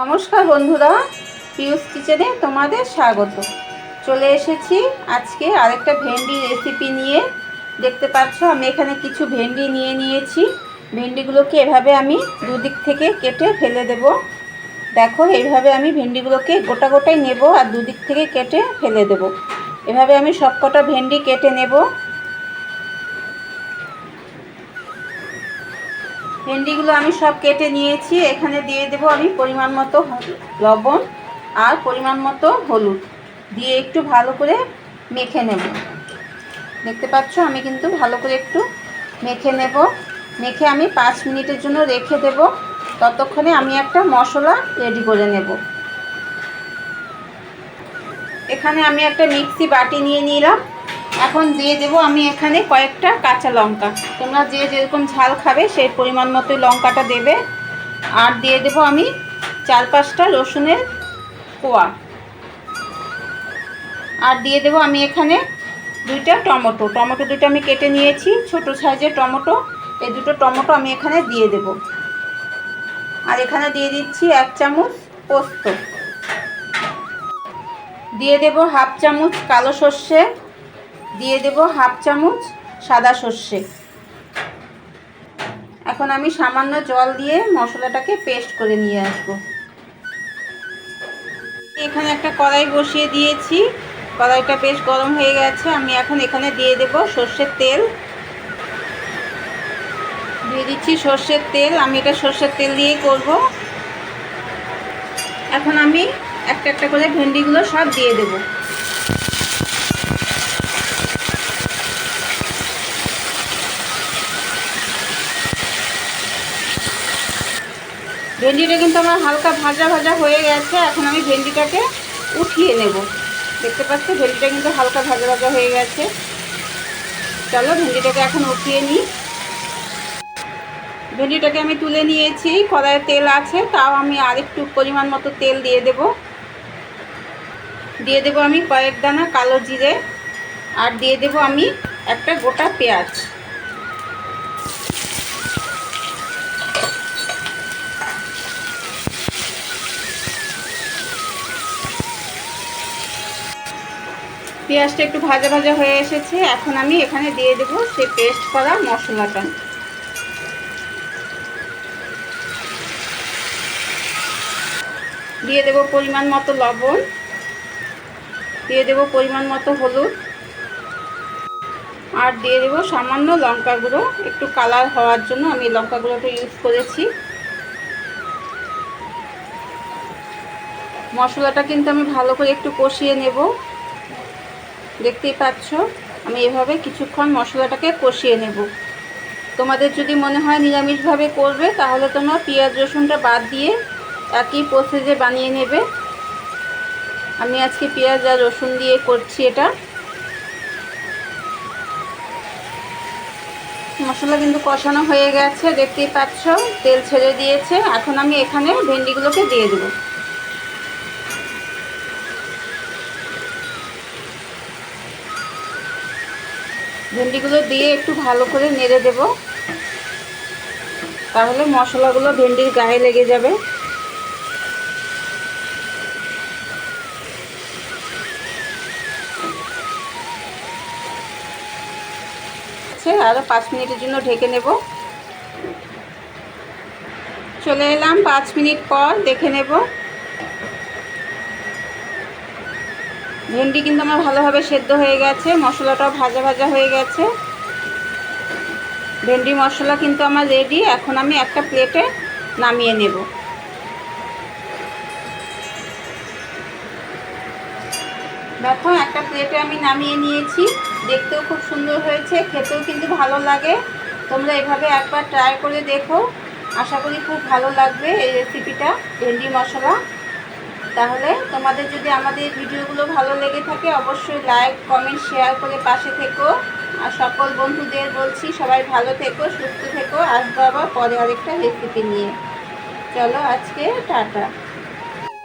নমস্কার বন্ধুরা পিউস কিচেনে তোমাদের স্বাগত। চলে এসেছি আজকে আরেকটা ভেন্ডি রেসিপি নিয়ে। দেখতে পাচ্ছ, আমি এখানে কিছু ভেন্ডি নিয়ে নিয়েছি। ভেন্ডিগুলোকে এভাবে আমি দুদিক থেকে কেটে ফেলে দেব। দেখো, এইভাবে আমি ভেন্ডিগুলোকে গোটা গোটাই নেব আর দুদিক থেকে কেটে ফেলে দেব। এভাবে আমি সব কটা ভেন্ডি কেটে নেব। ভেন্ডিগুলো আমি সব কেটে নিয়েছি। এখানে দিয়ে দেব আমি পরিমাণ মতো লবণ আর পরিমাণ মতো হলুদ। দিয়ে একটু ভালো করে মেখে নেব। দেখতে পাচ্ছ? আমি কিন্তু ভালো করে একটু মেখে নেব। মেখে আমি পাঁচ মিনিটের জন্য রেখে দেব। ততক্ষণে আমি একটা মশলা রেডি করে নেব। এখানে আমি একটা মিক্সি বাটি নিয়ে নিলাম। এখন দিয়ে দেব আমি এখানে কয়েকটা কাঁচা লঙ্কা। তোমরা যে যেরকম ঝাল খাবে, সেই পরিমাণ মতো লঙ্কাটা দেবে। আর দিয়ে দেব আমি চার পাঁচটা রসুনের কোয়া। আর দিয়ে দেব আমি এখানে দুইটা টমেটো। টমেটো দুটো আমি কেটে নিয়েছি, ছোট সাইজের টমেটো। এই দুটো টমেটো আমি এখানে দিয়ে দেব। আর এখানে দিয়ে দিচ্ছি এক চামচ পোস্ত। দিয়ে দেব হাফ চামচ কালো সর্ষে দিয়ে দেব হাফ চামচ সাদা সর্ষে। এখন আমি সামান্য জল দিয়ে মশলাটাকে পেস্ট করে নিয়ে আসব। এখানে একটা কড়াই বসিয়ে দিয়েছি। কড়াইটা বেশ গরম হয়ে গেছে। আমি এখন এখানে দিয়ে দেব সর্ষের তেল। দিয়ে দিচ্ছি সর্ষের তেল। আমি এটা সর্ষের তেল দিয়েই করব। এখন আমি একটা একটা করে ভেন্ডিগুলো সব দিয়ে দেবো। ভেন্ডিটা কিন্তু আমার হালকা ভাজা ভাজা হয়ে গেছে। এখন আমি ভেন্ডিটাকে উঠিয়ে নেব। দেখতে পাচ্ছ, ভেন্ডিটা কিন্তু হালকা ভাজা ভাজা হয়ে গেছে। চলো ভেন্ডিটাকে এখন উঠিয়ে নিই। ভেন্ডিটাকে আমি তুলে নিয়েছি। কড়াইয়ে তেল আছে, তাও আমি আরেকটু পরিমাণ মতো তেল দিয়ে দেব। দিয়ে দেব আমি কয়েক দানা কালো জিরে। আর দিয়ে দেব আমি একটা গোটা পেঁয়াজ। পেঁয়াজটা একটু ভাজা ভাজা হয়ে এসেছে। এখন আমি এখানে দিয়ে দেব সেই পেস্ট করা মশলাটা। দিয়ে দেব পরিমাণ মতো লবণ। দিয়ে দেব পরিমাণ মতো হলুদ। আর দিয়ে দেব সামান্য লঙ্কা গুঁড়ো। একটু কালার হওয়ার জন্য আমি লঙ্কা গুঁড়োটা ইউজ করেছি। মশলাটা কিন্তু আমি ভালো করে একটু কষিয়ে নেব। দেখতেই পাচ্ছ? আমি এভাবে কিছুক্ষণ মশলাটাকে কষিয়ে নেব। তোমাদের যদি মনে হয় নিরামিষভাবে করবে, তাহলে তোমরা পেঁয়াজ রসুনটা বাদ দিয়ে একই প্রসেসে বানিয়ে নেবে। আমি আজকে পেঁয়াজ আর রসুন দিয়ে করছি এটা। মশলা কিন্তু কষানো হয়ে গেছে, দেখতেই পাচ্ছ? তেল ছেড়ে দিয়েছে। এখন আমি এখানে ভেন্ডিগুলোকে দিয়ে দেবো। ভেন্ডিগুলো দিয়ে একটু ভালো করে নেড়ে দেব। তাহলে মশলাগুলো ভেন্ডির গায়ে লেগে যাবে। আরও পাঁচ মিনিটের জন্য ঢেকে নেব। চলে এলাম পাঁচ মিনিট পর, দেখে নেব। ভেন্ডি কিন্তু আমার ভালোভাবে সেদ্ধ হয়ে গেছে, মশলাটাও ভাজা ভাজা হয়ে গেছে। ভেন্ডি মশলা কিন্তু আমার রেডি এখন আমি একটা প্লেটে নামিয়ে নেব। দেখো, একটা প্লেটে আমি নামিয়ে নিয়েছি, দেখতেও খুব সুন্দর হয়েছে, খেতেও কিন্তু ভালো লাগে। তোমরা এভাবে একবার ট্রাই করে দেখো, আশা করি খুব ভালো লাগবে এই রেসিপিটা ভেন্ডি মশলা। তাহলে তোমাদের যদি আমাদের ভিডিওগুলো ভালো লেগে থাকে, অবশ্যই লাইক কমেন্ট শেয়ার করে পাশে থেকো। আর সকল বন্ধুদের বলছি, সবাই ভালো থেকো, সুস্থ থেকো। আসব আবার পরে আরেকটা রেসিপি নিয়ে। চলো আজকে টাটা।